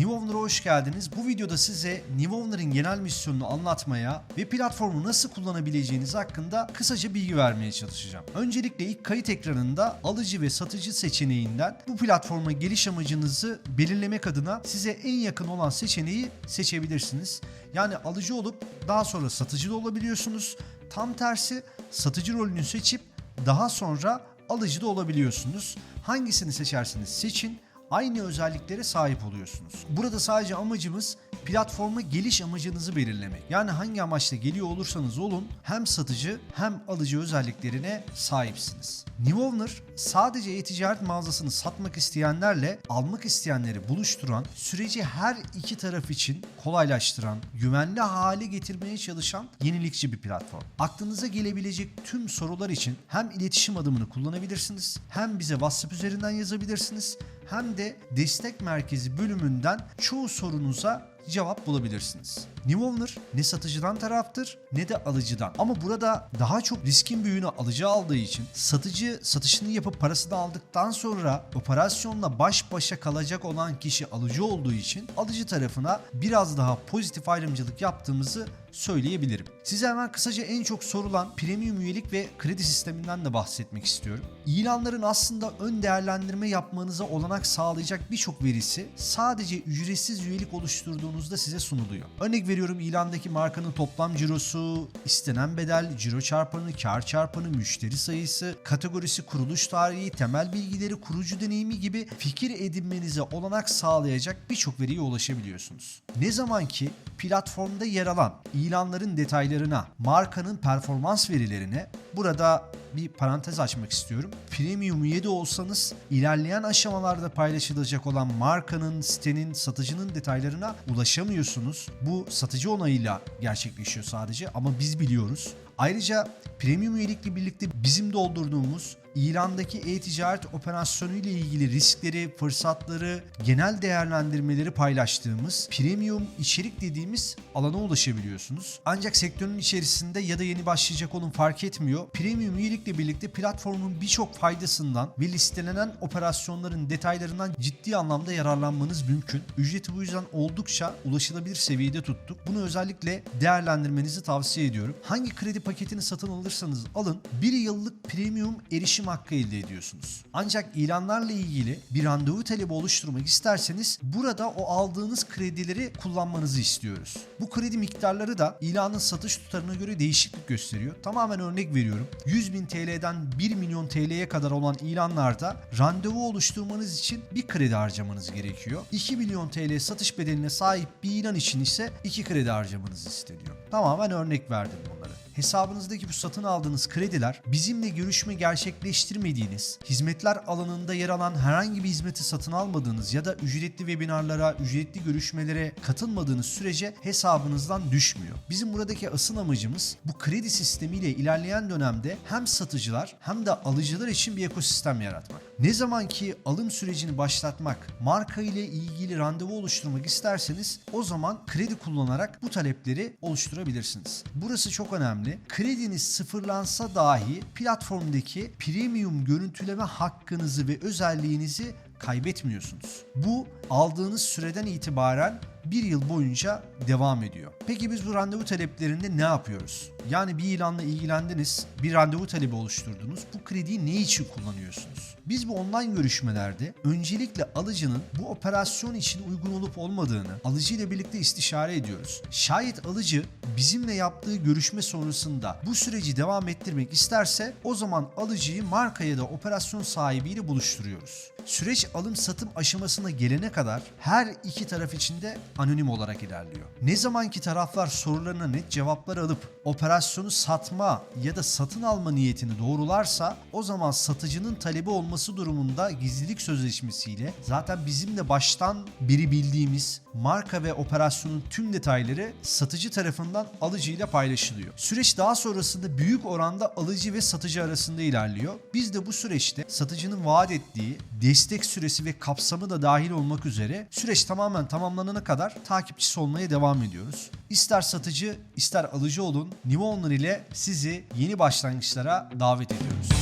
New Owner'a hoş geldiniz. Bu videoda size New Owner'ın genel misyonunu anlatmaya ve platformu nasıl kullanabileceğiniz hakkında kısaca bilgi vermeye çalışacağım. Öncelikle ilk kayıt ekranında alıcı ve satıcı seçeneğinden bu platforma geliş amacınızı belirlemek adına size en yakın olan seçeneği seçebilirsiniz. Yani alıcı olup daha sonra satıcı da olabiliyorsunuz. Tam tersi satıcı rolünü seçip daha sonra alıcı da olabiliyorsunuz. Hangisini seçerseniz seçin aynı özelliklere sahip oluyorsunuz. Burada sadece amacımız platforma geliş amacınızı belirlemek. Yani hangi amaçla geliyor olursanız olun hem satıcı hem alıcı özelliklerine sahipsiniz. New sadece e-ticaret mağazasını satmak isteyenlerle almak isteyenleri buluşturan, süreci her iki taraf için kolaylaştıran, güvenli hale getirmeye çalışan yenilikçi bir platform. Aklınıza gelebilecek tüm sorular için hem iletişim adımını kullanabilirsiniz, hem bize WhatsApp üzerinden yazabilirsiniz, hem de destek merkezi bölümünden çoğu sorunuza cevap bulabilirsiniz. New Owner ne satıcıdan taraftır ne de alıcıdan. Ama burada daha çok riskin büyüğünü alıcı aldığı için satıcı satışını yapıp parasını aldıktan sonra operasyonla baş başa kalacak olan kişi alıcı olduğu için alıcı tarafına biraz daha pozitif ayrımcılık yaptığımızı söyleyebilirim. Size hemen kısaca en çok sorulan premium üyelik ve kredi sisteminden de bahsetmek istiyorum. İlanların aslında ön değerlendirme yapmanıza olanak sağlayacak birçok verisi sadece ücretsiz üyelik oluşturduğunuzda size sunuluyor. Örnek veriyorum ilandaki markanın toplam cirosu, istenen bedel, ciro çarpanı, kar çarpanı, müşteri sayısı, kategorisi, kuruluş tarihi, temel bilgileri, kurucu deneyimi gibi fikir edinmenize olanak sağlayacak birçok veriye ulaşabiliyorsunuz. Ne zaman ki platformda yer alan ilanların detaylarına, markanın performans verilerine burada bir parantez açmak istiyorum. Premium üye de olsanız ilerleyen aşamalarda paylaşılacak olan markanın, sitenin, satıcının detaylarına ulaşamıyorsunuz. Bu satıcı onayıyla gerçekleşiyor sadece ama biz biliyoruz. Ayrıca premium üyelikle birlikte bizim doldurduğumuz ilandaki e-ticaret operasyonu ile ilgili riskleri, fırsatları, genel değerlendirmeleri paylaştığımız premium içerik dediğimiz alana ulaşabiliyorsunuz. Ancak sektörün içerisinde ya da yeni başlayacak olun fark etmiyor. Premium üyelikle birlikte platformun birçok faydasından ve listelenen operasyonların detaylarından ciddi anlamda yararlanmanız mümkün. Ücreti bu yüzden oldukça ulaşılabilir seviyede tuttuk. Bunu özellikle değerlendirmenizi tavsiye ediyorum. Hangi kredi paketini satın alırsanız alın bir yıllık premium erişim hakkı elde ediyorsunuz. Ancak ilanlarla ilgili bir randevu talebi oluşturmak isterseniz burada o aldığınız kredileri kullanmanızı istiyoruz. Bu kredi miktarları da ilanın satış tutarına göre değişiklik gösteriyor. Tamamen örnek veriyorum. 100 bin TL'den 1 milyon TL'ye kadar olan ilanlarda randevu oluşturmanız için bir kredi harcamanız gerekiyor. 2 milyon TL satış bedeline sahip bir ilan için ise 2 kredi harcamanız isteniyor. Tamamen örnek verdim hesabınızdaki bu satın aldığınız krediler bizimle görüşme gerçekleştirmediğiniz, hizmetler alanında yer alan herhangi bir hizmeti satın almadığınız ya da ücretli webinarlara, ücretli görüşmelere katılmadığınız sürece hesabınızdan düşmüyor. Bizim buradaki asıl amacımız bu kredi sistemiyle ilerleyen dönemde hem satıcılar hem de alıcılar için bir ekosistem yaratmak. Ne zaman ki alım sürecini başlatmak, marka ile ilgili randevu oluşturmak isterseniz o zaman kredi kullanarak bu talepleri oluşturabilirsiniz. Burası çok önemli. Krediniz sıfırlansa dahi platformdaki premium görüntüleme hakkınızı ve özelliğinizi kaybetmiyorsunuz. Bu aldığınız süreden itibaren bir yıl boyunca devam ediyor. Peki biz bu randevu taleplerinde ne yapıyoruz? Yani bir ilanla ilgilendiniz, bir randevu talebi oluşturdunuz. Bu krediyi ne için kullanıyorsunuz? Biz bu online görüşmelerde öncelikle alıcının bu operasyon için uygun olup olmadığını alıcı ile birlikte istişare ediyoruz. Şayet alıcı bizimle yaptığı görüşme sonrasında bu süreci devam ettirmek isterse o zaman alıcıyı marka ya da operasyon sahibiyle buluşturuyoruz. Süreç alım satım aşamasına gelene kadar her iki taraf için de anonim olarak ilerliyor. Ne zamanki taraflar sorularına net cevaplar alıp operasyonu satma ya da satın alma niyetini doğrularsa o zaman satıcının talebi olması durumunda gizlilik sözleşmesiyle zaten bizim de baştan beri bildiğimiz marka ve operasyonun tüm detayları satıcı tarafından alıcıyla paylaşılıyor. Süreç daha sonrasında büyük oranda alıcı ve satıcı arasında ilerliyor. Biz de bu süreçte satıcının vaat ettiği destek süresi ve kapsamı da dahil olmak üzere süreç tamamen tamamlanana kadar takipçisi olmaya devam ediyoruz. İster satıcı ister alıcı olun New Owner ile sizi yeni başlangıçlara davet ediyoruz.